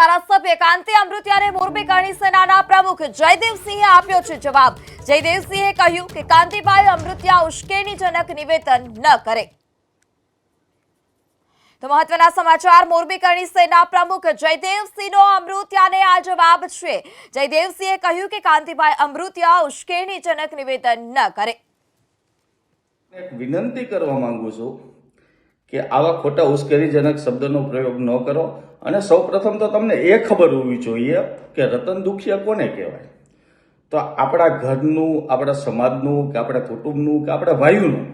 ધારાસભ્ય કાંતિ અમૃતિયાને મોરબી કરણી સેનાના પ્રમુખ જયદેવસિંહે આપ્યો છે જવાબ. જયદેવસિંહે કહ્યું કે કાંતિભાઈ અમૃતિયા ઉશ્કેરણીજનક નિવેદન ન કરે. તો મહત્વના સમાચાર, મોરબી કરણી સેના પ્રમુખ જયદેવસિંહનો અમૃતિયાને આ જવાબ છે. જયદેવસિંહે કહ્યું કે કાંતિભાઈ અમૃતિયા ઉશ્કેરણીજનક નિવેદન ન કરે. વિનંતી કરવા માંગુ છું કે આવા ખોટા ઉશ્કેરીજનક શબ્દનો પ્રયોગ ન કરો. અને સૌપ્રથમ તો તમને એ ખબર હોવી જોઈએ કે રતન દુખિયા કોને કહેવાય? તો આપણા ઘરનું, આપણા સમાજનું, કે આપણા કુટુંબનું, કે આપણા ભાઈઓનું,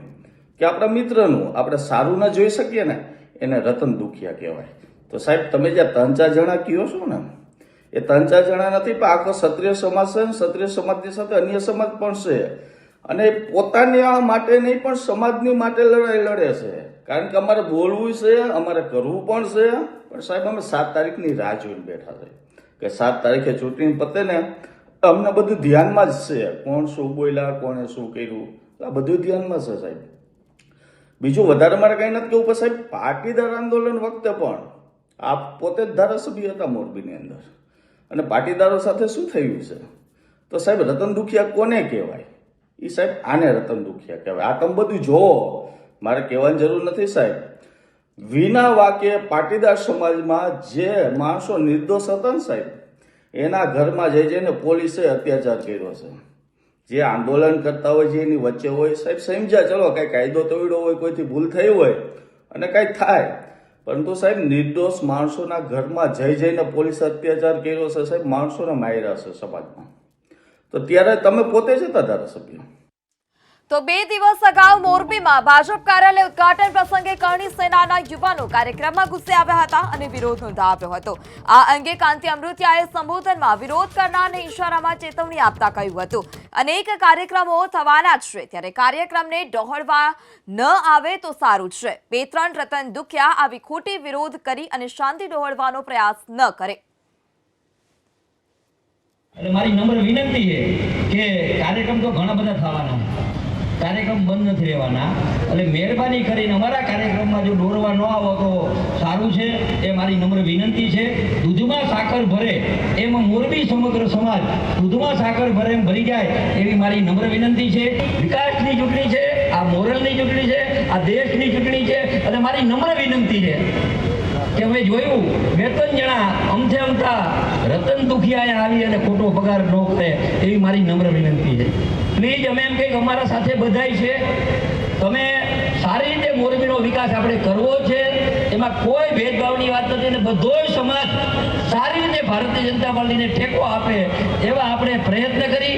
કે આપણા મિત્રનું, આપણે સારું ન જોઈ શકીએ ને, એને રતન દુખિયા કહેવાય. તો સાહેબ, તમે જે ત્રણ ચાર જણા કહો છો ને, એ ત્રણ ચાર જણા નથી, પણ આખો ક્ષત્રિય સમાજ છે ક્ષત્રિય સમાજની સાથે અન્ય સમાજ પણ છે. અને પોતાની માટે નહીં, પણ સમાજની માટે લડાઈ લડે છે. કારણ કે અમારે બોલવું છે, અમારે કરવું પણ છે. પણ સાહેબ, અમે સાત તારીખની રાહ જોઈને બેઠા છે. કે સાત તારીખે ચૂંટણી પતે ને, અમને બધું ધ્યાનમાં જ છે. કોણ શું બોલ્યા, કોણે શું કર્યું? આ બધું ધ્યાનમાં છે સાહેબ. બીજું વધારે મારે કંઈ નથી કહેવું પણ સાહેબ, પાટીદાર આંદોલન વખતે પણ આપ પોતે જ ધારાસભ્ય હતા મોરબીની અંદર. અને પાટીદારો સાથે શું થયું છે? તો સાહેબ, રતન દુખિયા કોને કહેવાય? એ સાહેબ, આને રતન દુખિયા કહેવાય? આ તમે બધું જોવો મારે કહેવાની જરૂર નથી સાહેબ. વિના વાક્યે પાટીદાર સમાજમાં જે માણસો નિર્દોષ હતા ને સાહેબ, એના ઘરમાં જઈ જઈને પોલીસે અત્યાચાર કર્યો છે. જે આંદોલન કરતા હોય, જે એની વચ્ચે હોય, સાહેબ, સમજ્યા, ચલો, કાંઈ કાયદો તોડ્યો હોય, કોઈથી ભૂલ થઈ હોય, અને કાંઈ થાય. પરંતુ સાહેબ, નિર્દોષ માણસોના ઘરમાં જઈ જઈને પોલીસ અત્યાચાર કર્યો છે, સાહેબ, માણસોને માર્યા છે સમાજમાં. તો ત્યારે તમે પોતે જ હતા ધારાસભ્ય. તો બે દિવસ અગાઉ મોરબીમાં ભાજપ કાર્યાલય ઉદઘાટન પ્રસંગે કરણી સેનાના યુવાનો કાર્યક્રમમાં ગુસ્સે આવ્યા હતા અને વિરોધ નોંધાવ્યો હતો. આ અંગે કાંતિ અમૃતિયાએ સંબોધનમાં વિરોધ કરનારને ઇશારામાં ચેતવણી આપતા કહ્યું હતું. અનેક કાર્યક્રમો થવાના છે. ત્યારે કાર્યક્રમને ડહોળવા ન આવે તો સારું છે. બે ત્રણ રતન દુખ્યા, આવી ખોટી વિરોધ કરી અને શાંતિ ડહોળવાનો પ્રયાસ ન કરે. મારી નમ્ર વિનંતી છે કે કાર્યક્રમ તો ઘણા બધા થવાના કાર્યક્રમ બંધ નથી રહેવાના. એટલે મહેરબાની કરીને અમારા કાર્યક્રમમાં જો દોરવા ન આવો તો સારું છે. એ મારી નમ્ર વિનંતી છે. દૂધમાં સાકર ભરે એમાં મોરબી સમગ્ર સમાજ દૂધમાં સાકર ભરે એમ ભરી જાય એવી મારી નમ્ર વિનંતી છે. વિકાસની ચૂંટણી છે, આ મોરલની ચૂંટણી છે, આ દેશની ચૂંટણી છે અને મારી નમ્ર વિનંતી છે. કે અમે જોયું, બે ત્રણ જણા અમથે અમથા રતન દુખિયા આવી અને ખોટો પગાર કરે એવી મારી નમ્ર વિનંતી છે. પ્લીઝ અમે એમ કંઈક અમારા સાથે બધાય છે. તમે સારી રીતે મોરબીનો વિકાસ આપણે કરવો છે. એમાં કોઈ ભેદભાવની વાત નથી અને બધોય સમાજ સારી રીતે ભારતીય જનતા પાર્ટીને ટેકો આપે એવા આપણે પ્રયત્ન કરી.